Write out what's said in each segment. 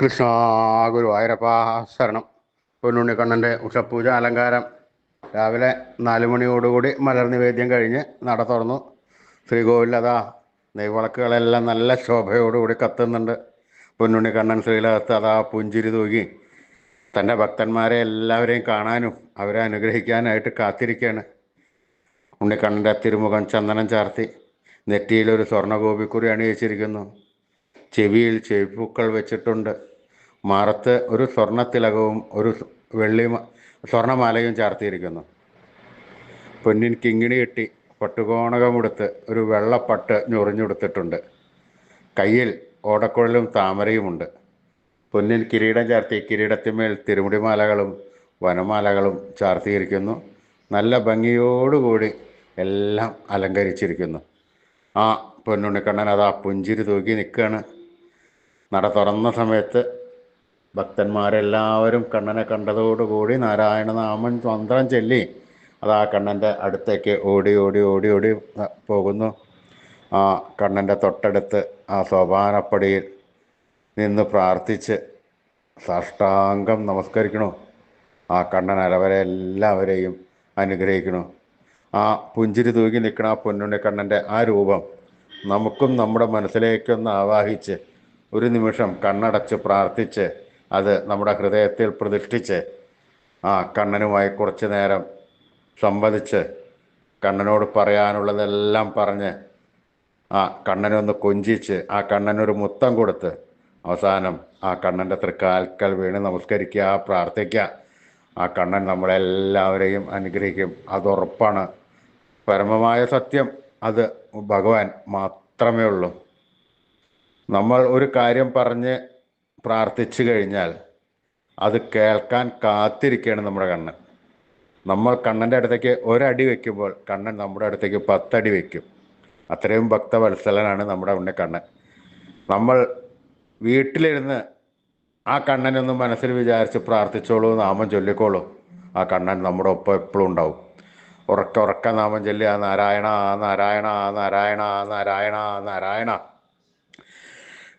കൃഷ്ണ ഗുരുവായൂരപ്പ ശരണം. പൊന്നുണ്ണിക്കണ്ണന്റെ ഉഷപൂജ അലങ്കാരം രാവിലെ നാല് മണിയോടുകൂടി മലർ നിവേദ്യം കഴിഞ്ഞ് നട തുറന്നു. ശ്രീകോവിൽ അതാ നെയ്വിളക്കുകളെല്ലാം നല്ല ശോഭയോടുകൂടി കത്തുന്നുണ്ട്. പൊന്നുണ്ണിക്കണ്ണൻ ശ്രീലകത്ത് അതാ പുഞ്ചിരി തൂകി. തന്റെ ഭക്തന്മാരെ എല്ലാവരെയും കാണാനും അവരെ അനുഗ്രഹിക്കാനായിട്ട് കാത്തിരിക്കുകയാണ് ഉണ്ണിക്കണ്ണന്റെ തിരുമുഖം ചന്ദനം ചാർത്തി. നെറ്റിയിലൊരു സ്വർണഗോപിക്കുറി അണിയിച്ചിരിക്കുന്നു. ചെവിയിൽ ചെവിപ്പൂക്കൾ വെച്ചിട്ടുണ്ട്. മാറത്ത് ഒരു സ്വർണത്തിലകവും ഒരു വെള്ളി സ്വർണമാലയും ചാർത്തിയിരിക്കുന്നു. പൊന്നിൻ കിങ്ങിണി കെട്ടി പട്ടുകോണകമെടുത്ത് ഒരു വെള്ളപ്പട്ട് ഞൊറിഞ്ഞെടുത്തിട്ടുണ്ട്. കയ്യിൽ ഓടക്കുഴലും താമരയുമുണ്ട്. പൊന്നിൽ കിരീടം ചാർത്തി കിരീടത്തിന്മേൽ തിരുമുടിമാലകളും വനമാലകളും ചാർത്തിയിരിക്കുന്നു. നല്ല ഭംഗിയോടുകൂടി എല്ലാം അലങ്കരിച്ചിരിക്കുന്നു. ആ പൊന്നുണ്ണിക്കണ്ണൻ അതാ പുഞ്ചിരി തൂക്കി നിൽക്കുകയാണ്. നട തുറന്ന സമയത്ത് ഭക്തന്മാരെല്ലാവരും കണ്ണനെ കണ്ടതോടുകൂടി നാരായണനാമൻ മന്ത്രം ചൊല്ലി അത് ആ കണ്ണന്റെ അടുത്തേക്ക് ഓടി ഓടി ഓടി ഓടി പോകുന്നു. ആ കണ്ണന്റെ തൊട്ടടുത്ത് ആ സോപാനപ്പടിയിൽ നിന്ന് പ്രാർത്ഥിച്ച് സാഷ്ടാംഗം നമസ്കരിക്കണു. ആ കണ്ണൻ അലവരെ എല്ലാവരെയും അനുഗ്രഹിക്കണു. ആ പുഞ്ചിരി തൂകി നിൽക്കുന്ന ആ പൊന്നുണ്ണി കണ്ണന്റെ ആ രൂപം നമുക്കും നമ്മുടെ മനസ്സിലേക്കൊന്ന് ആവാഹിച്ച് ഒരു നിമിഷം കണ്ണടച്ച് പ്രാർത്ഥിച്ച് അത് നമ്മുടെ ഹൃദയത്തിൽ പ്രതിഷ്ഠിച്ച് ആ കണ്ണനുമായി കുറച്ച് നേരം സംവദിച്ച് കണ്ണനോട് പറയാനുള്ളതെല്ലാം പറഞ്ഞ് ആ കണ്ണനൊന്ന് കൊഞ്ചിച്ച് ആ കണ്ണനൊരു മുത്തം കൊടുത്ത് അവസാനം ആ കണ്ണന്റെ തൃക്കാൽക്കൽ വീണ് നമസ്കരിക്കുക പ്രാർത്ഥിക്കുക. ആ കണ്ണൻ നമ്മളെല്ലാവരെയും അനുഗ്രഹിക്കും. അതുറപ്പാണ്. പരമമായ സത്യം. അത് ഭഗവാൻ മാത്രമേ ഉള്ളൂ. നമ്മൾ ഒരു കാര്യം പറഞ്ഞ് പ്രാർത്ഥിച്ചു കഴിഞ്ഞാൽ അത് കേൾക്കാൻ കാത്തിരിക്കുകയാണ് നമ്മുടെ കണ്ണൻ. നമ്മൾ കണ്ണന്റെ അടുത്തേക്ക് ഒരടി വെക്കുമ്പോൾ കണ്ണൻ നമ്മുടെ അടുത്തേക്ക് പത്തടി വെക്കും അത്രയും ഭക്തവത്സലനാണ് നമ്മുടെ ഉണ്ണി കണ്ണൻ. നമ്മൾ വീട്ടിലിരുന്ന് ആ കണ്ണനൊന്ന് മനസ്സിൽ വിചാരിച്ച് പ്രാർത്ഥിച്ചോളൂ നാമം ചൊല്ലിക്കോളൂ. ആ കണ്ണൻ നമ്മുടെ ഒപ്പം എപ്പോഴും ഉണ്ടാവും. ഉറക്ക ഉറക്ക നാമം ചൊല്ലി ആ നാരായണ ആ നാരായണ ആ നാരായണ ആ നാരായണ ആ നാരായണ.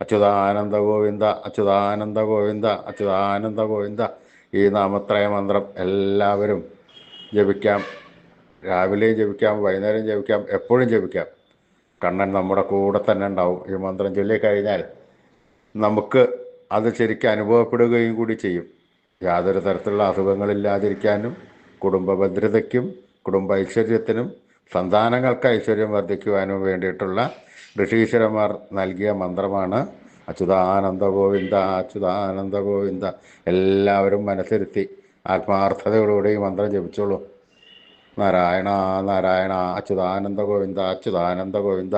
അച്യുതാനന്ദ ഗോവിന്ദ അച്യുതാനന്ദ ഗോവിന്ദ അച്യുതാനന്ദ ഗോവിന്ദ ഈ നാമത്രയ മന്ത്രം എല്ലാവരും ജപിക്കാം. രാവിലെയും ജപിക്കാം വൈകുന്നേരം ജപിക്കാം എപ്പോഴും ജപിക്കാം. കണ്ണൻ നമ്മുടെ കൂടെ തന്നെ ഉണ്ടാവും. ഈ മന്ത്രം ചൊല്ലിക്കഴിഞ്ഞാൽ നമുക്ക് അത് ശരിക്കും അനുഭവപ്പെടുകയും കൂടി ചെയ്യും. യാതൊരു തരത്തിലുള്ള അസുഖങ്ങളില്ലാതിരിക്കാനും കുടുംബ ഭദ്രതയ്ക്കും കുടുംബ ഐശ്വര്യത്തിനും സന്താനങ്ങൾക്ക് ഐശ്വര്യം വർദ്ധിക്കുവാനും വേണ്ടിയിട്ടുള്ള ഋഷീശ്വരന്മാർ നൽകിയ മന്ത്രമാണ് അച്യുതാനന്ദ ഗോവിന്ദ അച്യുതാനന്ദ ഗോവിന്ദ. എല്ലാവരും മനസ്സിരുത്തി ആത്മാർത്ഥതയോടുകൂടി ഈ മന്ത്രം ജപിച്ചോളൂ. നാരായണ നാരായണ അച്യുതാനന്ദ ഗോവിന്ദ അച്യുതാനന്ദ ഗോവിന്ദ.